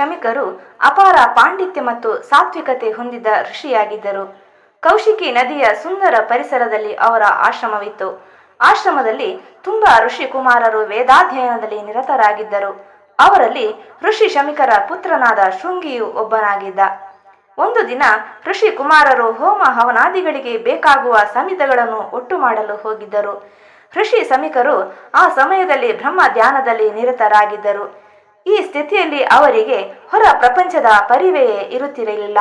ಶಮಿಕರು ಅಪಾರ ಪಾಂಡಿತ್ಯ ಮತ್ತು ಸಾತ್ವಿಕತೆ ಹೊಂದಿದ್ದ ಋಷಿಯಾಗಿದ್ದರು. ಕೌಶಿಕಿ ನದಿಯ ಸುಂದರ ಪರಿಸರದಲ್ಲಿ ಅವರ ಆಶ್ರಮವಿತ್ತು. ಆಶ್ರಮದಲ್ಲಿ ತುಂಬಾ ಋಷಿ ಕುಮಾರರು ವೇದಾಧ್ಯಯನದಲ್ಲಿ ನಿರತರಾಗಿದ್ದರು. ಅವರಲ್ಲಿ ಋಷಿ ಶಮಿಕರ ಪುತ್ರನಾದ ಶೃಂಗಿಯು ಒಬ್ಬನಾಗಿದ್ದ. ಒಂದು ದಿನ ಋಷಿ ಕುಮಾರರು ಹೋಮ ಹವನಾದಿಗಳಿಗೆ ಬೇಕಾಗುವ ಸಮಿತಗಳನ್ನು ಒಟ್ಟು ಮಾಡಲು ಹೋಗಿದ್ದರು. ಋಷಿ ಸಮಿಕರು ಆ ಸಮಯದಲ್ಲಿ ಬ್ರಹ್ಮ ಧ್ಯಾನದಲ್ಲಿ ನಿರತರಾಗಿದ್ದರು. ಈ ಸ್ಥಿತಿಯಲ್ಲಿ ಅವರಿಗೆ ಹೊರ ಪ್ರಪಂಚದ ಪರಿವೆಯೇ ಇರುತ್ತಿರಲಿಲ್ಲ.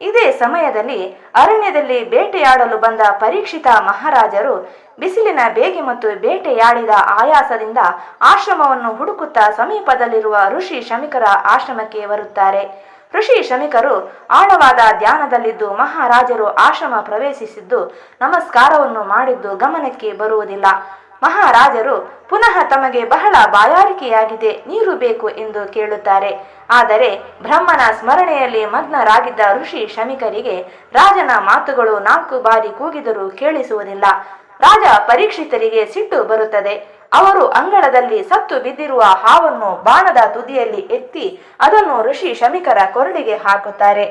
ಇದೇ ಸಮಯದಲ್ಲಿ ಅರಣ್ಯದಲ್ಲಿ ಬೇಟೆಯಾಡಲು ಬಂದ ಪರೀಕ್ಷಿತ ಮಹಾರಾಜರು ಬಿಸಿಲಿನ ಬೇಗೆ ಮತ್ತು ಬೇಟೆಯಾಡಿದ ಆಯಾಸದಿಂದ ಆಶ್ರಮವನ್ನು ಹುಡುಕುತ್ತಾ ಸಮೀಪದಲ್ಲಿರುವ ಋಷಿ ಶಮಿಕರ ಆಶ್ರಮಕ್ಕೆ ಬರುತ್ತಾರೆ. ಋಷಿ ಶಮಿಕರು ಆಳವಾದ ಧ್ಯಾನದಲ್ಲಿದ್ದು ಮಹಾರಾಜರು ಆಶ್ರಮ ಪ್ರವೇಶಿಸಿದ್ದು ನಮಸ್ಕಾರವನ್ನು ಮಾಡಿದ್ದು ಗಮನಕ್ಕೆ ಬರುವುದಿಲ್ಲ. ಮಹಾರಾಜರು ಪುನಃ ತಮಗೆ ಬಹಳ ಬಾಯಾರಿಕೆಯಾಗಿದೆ, ನೀರು ಬೇಕು ಎಂದು ಕೇಳುತ್ತಾರೆ. ಆದರೆ ಬ್ರಹ್ಮನ ಸ್ಮರಣೆಯಲ್ಲಿ ಮಗ್ನರಾಗಿದ್ದ ಋಷಿ ಶಮಿಕರಿಗೆ ರಾಜನ ಮಾತುಗಳು ನಾಲ್ಕು ಬಾರಿ ಕೂಗಿದರೂ ಕೇಳಿಸುವುದಿಲ್ಲ. ರಾಜ ಪರೀಕ್ಷಿತರಿಗೆ ಸಿಟ್ಟು ಬರುತ್ತದೆ. ಅವರು ಅಂಗಳದಲ್ಲಿ ಸತ್ತು ಬಿದ್ದಿರುವ ಹಾವನ್ನು ಬಾಣದ ತುದಿಯಲ್ಲಿ ಎತ್ತಿ ಅದನ್ನು ಋಷಿ ಶಮಿಕರ ಕೊರಳಿಗೆ ಹಾಕುತ್ತಾರೆ.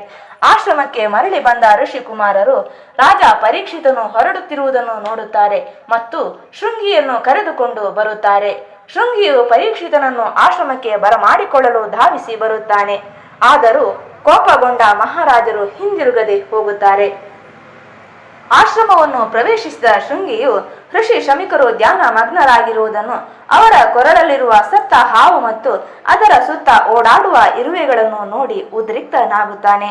ಆಶ್ರಮಕ್ಕೆ ಮರಳಿ ಬಂದ ಋಷಿ ಕುಮಾರರು ರಾಜ ಪರೀಕ್ಷಿತನು ಹೊರಡುತ್ತಿರುವುದನ್ನು ನೋಡುತ್ತಾರೆ ಮತ್ತು ಶೃಂಗಿಯನ್ನು ಕರೆದುಕೊಂಡು ಬರುತ್ತಾರೆ. ಶೃಂಗಿಯು ಪರೀಕ್ಷಿತನನ್ನು ಆಶ್ರಮಕ್ಕೆ ಬರಮಾಡಿಕೊಳ್ಳಲು ಧಾವಿಸಿ ಬರುತ್ತಾನೆ. ಆದರೂ ಕೋಪಗೊಂಡ ಮಹಾರಾಜರು ಹಿಂದಿರುಗದೆ ಹೋಗುತ್ತಾರೆ. ಆಶ್ರಮವನ್ನು ಪ್ರವೇಶಿಸಿದ ಶೃಂಗಿಯು ಋಷಿ ಶಮಿಕರು ಧ್ಯಾನ ಮಗ್ನರಾಗಿರುವುದನ್ನು ಅವರ ಕೊರಳಲ್ಲಿರುವ ಸತ್ತ ಹಾವು ಮತ್ತು ಅದರ ಸುತ್ತ ಓಡಾಡುವ ಇರುವೆಗಳನ್ನು ನೋಡಿ ಉದ್ರಿಕ್ತನಾಗುತ್ತಾನೆ.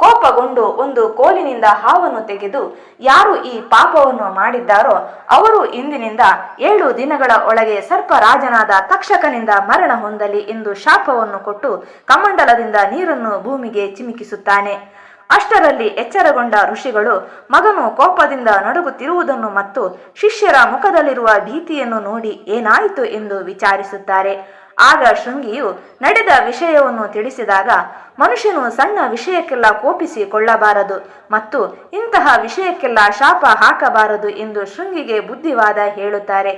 ಕೋಪಗೊಂಡು ಒಂದು ಕೋಲಿನಿಂದ ಹಾವನ್ನು ತೆಗೆದು ಯಾರು ಈ ಪಾಪವನ್ನು ಮಾಡಿದ್ದಾರೋ ಅವರು ಇಂದಿನಿಂದ ಏಳು ದಿನಗಳ ಒಳಗೆ ಸರ್ಪರಾಜನಾದ ತಕ್ಷಕನಿಂದ ಮರಣ ಹೊಂದಲಿ ಎಂದು ಶಾಪವನ್ನು ಕೊಟ್ಟು ಕಮಂಡಲದಿಂದ ನೀರನ್ನು ಭೂಮಿಗೆ ಚಿಮುಕಿಸುತ್ತಾನೆ. ಅಷ್ಟರಲ್ಲಿ ಎಚ್ಚರಗೊಂಡ ಋಷಿಗಳು ಮಗನು ಕೋಪದಿಂದ ನಡುಗುತ್ತಿರುವುದನ್ನು ಮತ್ತು ಶಿಷ್ಯರ ಮುಖದಲ್ಲಿರುವ ಭೀತಿಯನ್ನು ನೋಡಿ ಏನಾಯಿತು ಎಂದು ವಿಚಾರಿಸುತ್ತಾರೆ. ಆಗ ಶೃಂಗಿಯು ನಡೆದ ವಿಷಯವನ್ನು ತಿಳಿಸಿದಾಗ ಮನುಷ್ಯನು ಸಣ್ಣ ವಿಷಯಕ್ಕೆಲ್ಲ ಕೋಪಿಸಿಕೊಳ್ಳಬಾರದು ಮತ್ತು ಇಂತಹ ವಿಷಯಕ್ಕೆಲ್ಲ ಶಾಪ ಹಾಕಬಾರದು ಎಂದು ಶೃಂಗಿಗೆ ಬುದ್ಧಿವಾದ ಹೇಳುತ್ತಾರೆ.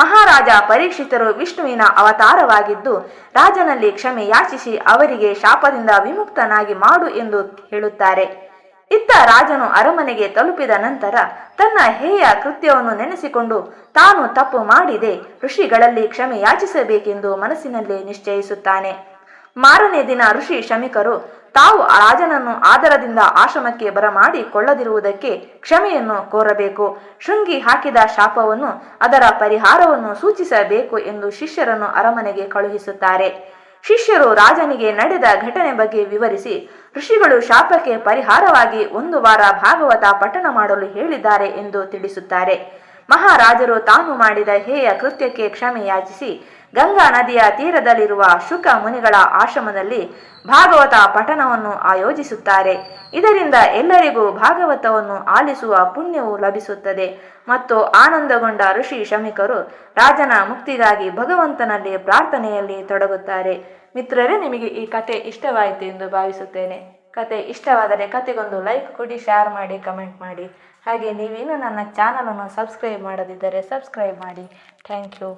ಮಹಾರಾಜ ಪರೀಕ್ಷಿತರು ವಿಷ್ಣುವಿನ ಅವತಾರವಾಗಿದ್ದು, ರಾಜನಲ್ಲಿ ಕ್ಷಮೆ ಯಾಚಿಸಿ ಅವರಿಗೆ ಶಾಪದಿಂದ ವಿಮುಕ್ತನಾಗಿ ಮಾಡು ಎಂದು ಹೇಳುತ್ತಾರೆ. ಇತ್ತ ರಾಜನು ಅರಮನೆಗೆ ತಲುಪಿದ ನಂತರ ತನ್ನ ಹೇಯ ಕೃತ್ಯವನ್ನು ನೆನೆಸಿಕೊಂಡು ತಾನು ತಪ್ಪು ಮಾಡಿದೆ, ಋಷಿಗಳಲ್ಲಿ ಕ್ಷಮೆ ಯಾಚಿಸಬೇಕೆಂದು ಮನಸ್ಸಿನಲ್ಲಿ ನಿಶ್ಚಯಿಸುತ್ತಾನೆ. ಮಾರನೇ ದಿನ ಋಷಿ ಶಮಿಕರು ತಾವು ರಾಜನನ್ನು ಆದರದಿಂದ ಆಶ್ರಮಕ್ಕೆ ಬರಮಾಡಿ ಕೊಳ್ಳದಿರುವುದಕ್ಕೆ ಕ್ಷಮೆಯನ್ನು ಕೋರಬೇಕು. ಶೃಂಗಿ ಹಾಕಿದ ಶಾಪವನ್ನು ಅದರ ಪರಿಹಾರವನ್ನು ಸೂಚಿಸಬೇಕು ಎಂದು ಶಿಷ್ಯರನ್ನು ಅರಮನೆಗೆ ಕಳುಹಿಸುತ್ತಾರೆ. ಶಿಷ್ಯರು ರಾಜನಿಗೆ ನಡೆದ ಘಟನೆ ಬಗ್ಗೆ ವಿವರಿಸಿ ಋಷಿಗಳು ಶಾಪಕ್ಕೆ ಪರಿಹಾರವಾಗಿ ಒಂದು ವಾರ ಭಾಗವತ ಪಠಣ ಮಾಡಲು ಹೇಳಿದ್ದಾರೆ ಎಂದು ತಿಳಿಸುತ್ತಾರೆ. ಮಹಾರಾಜರು ತಾನು ಮಾಡಿದ ಹೇಯ ಕೃತ್ಯಕ್ಕೆ ಕ್ಷಮೆ ಯಾಚಿಸಿ ಗಂಗಾ ನದಿಯ ತೀರದಲ್ಲಿರುವ ಶುಕ ಮುನಿಗಳ ಆಶ್ರಮದಲ್ಲಿ ಭಾಗವತ ಪಠಣವನ್ನು ಆಯೋಜಿಸುತ್ತಾರೆ. ಇದರಿಂದ ಎಲ್ಲರಿಗೂ ಭಾಗವತವನ್ನು ಆಲಿಸುವ ಪುಣ್ಯವು ಲಭಿಸುತ್ತದೆ ಮತ್ತು ಆನಂದಗೊಂಡ ಋಷಿ ಶಮಿಕರು ರಾಜನ ಮುಕ್ತಿಗಾಗಿ ಭಗವಂತನಲ್ಲಿ ಪ್ರಾರ್ಥನೆಯಲ್ಲಿ ತೊಡಗುತ್ತಾರೆ. ಮಿತ್ರರೇ, ನಿಮಗೆ ಈ ಕತೆ ಇಷ್ಟವಾಯಿತು ಎಂದು ಭಾವಿಸುತ್ತೇನೆ. ಕತೆ ಇಷ್ಟವಾದರೆ ಕತೆಗೊಂದು ಲೈಕ್ ಕೊಡಿ, ಶೇರ್ ಮಾಡಿ, ಕಮೆಂಟ್ ಮಾಡಿ. ಹಾಗೆ ನೀವೇನು ನನ್ನ ಚಾನಲನ್ನು ಸಬ್ಸ್ಕ್ರೈಬ್ ಮಾಡದಿದ್ದರೆ ಸಬ್ಸ್ಕ್ರೈಬ್ ಮಾಡಿ. Thank you.